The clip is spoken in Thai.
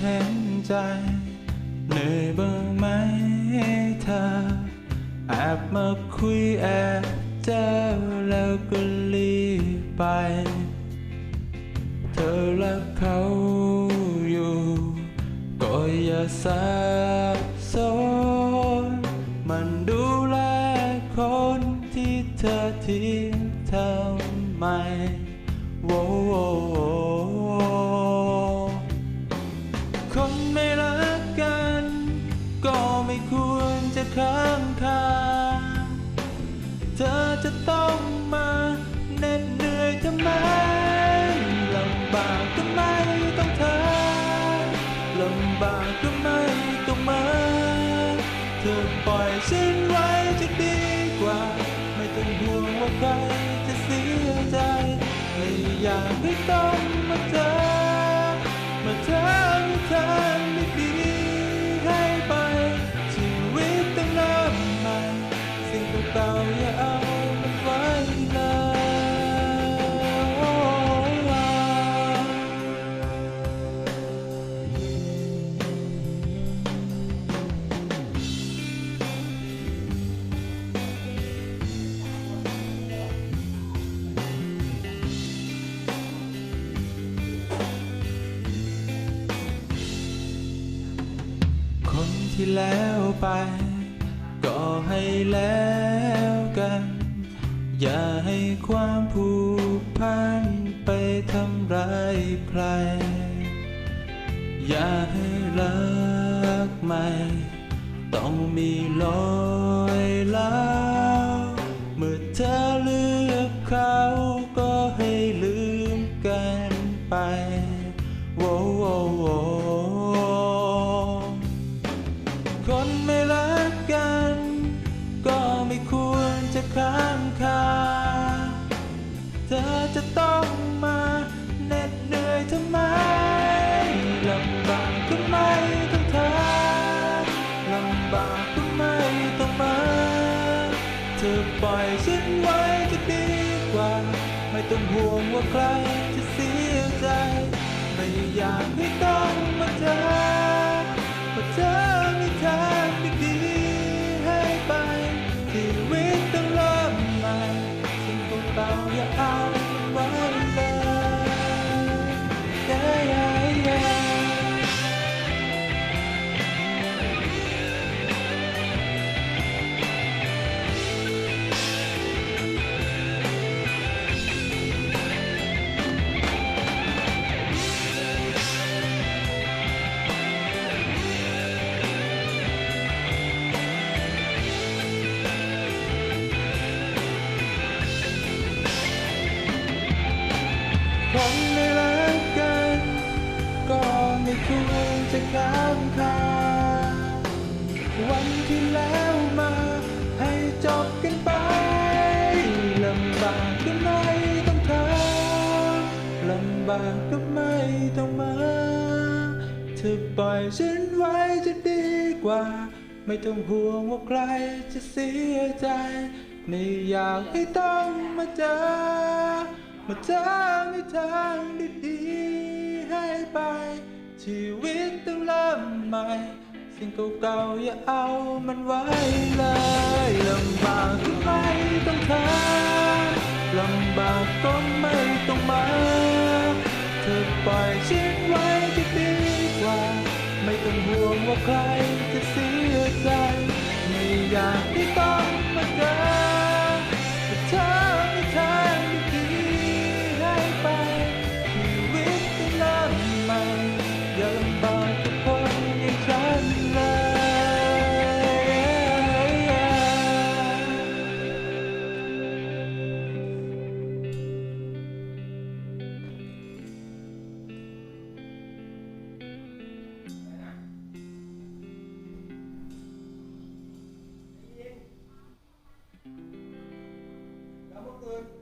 เห็นใจ เหนื่อยบ้างไหมเธอแอบมาคุยแอบเจอแล้วก็รีบไป เธอรักเขาอยู่ ก็อย่าสับสนมันดูแลคนที่เธอทิ้งทำไมโว้ รจะค้างคาเธอจะต้องมาเหน็ดเหนื่อยทำไมลำบากก็ไม่ต้องเธอลำบากก็ไม่ต้องมา เธอปล่อยฉันไว้จะดีกว่า ไม่ต้องห่วงว่าใครจะเสียใจไม่อยากให้ต้องมาเจอมาเธอมีทา ที่แล้วไป ก็ให้แล้วกัน อย่าให้ความผูกพันไปทำร้ายใคร อย่าให้รักใหม่ ต้องมีรอยล้าวเมื่อเธอเลือกเขา ไม่รักกัน ก็ไม่ควรจะค้างคา เธอจะต้องมาเหน็ดเหนื่อยทำไมลำบากก็ไม่ต้องเธอลำบากก็ไม่ต้องมา เธอปล่อยฉันไว้จะดีกว่า ไม่ต้องห่วงว่าใครจะเสียใจ ไม่อยากให้ ไม่ควรจะข้ามคาวันที่แล้วมา ให้จบกันไปลำบากก็ไม่ต้องทำลำบากก็ไม่ต้องมา เธอปล่อยฉันไว้จะดีกว่า ไม่ต้องห่วงว่าใครจะเสียใจไม่อยากให้ต้องมาเจอ มาเจอมีทางดีๆให้ไป ชีวิตต้องเริ่มใหม่ สิ่งเก่าๆอย่าเอามันไว้เลยลำบากก็ไม่ต้องทำลำบากก็ไม่ต้องมา เธอปล่อยฉันไว้จะดีกว่า ไม่ต้องห่วงว่าใครจะเสียใจ ไม่อยากที่ต้องมา Yeah.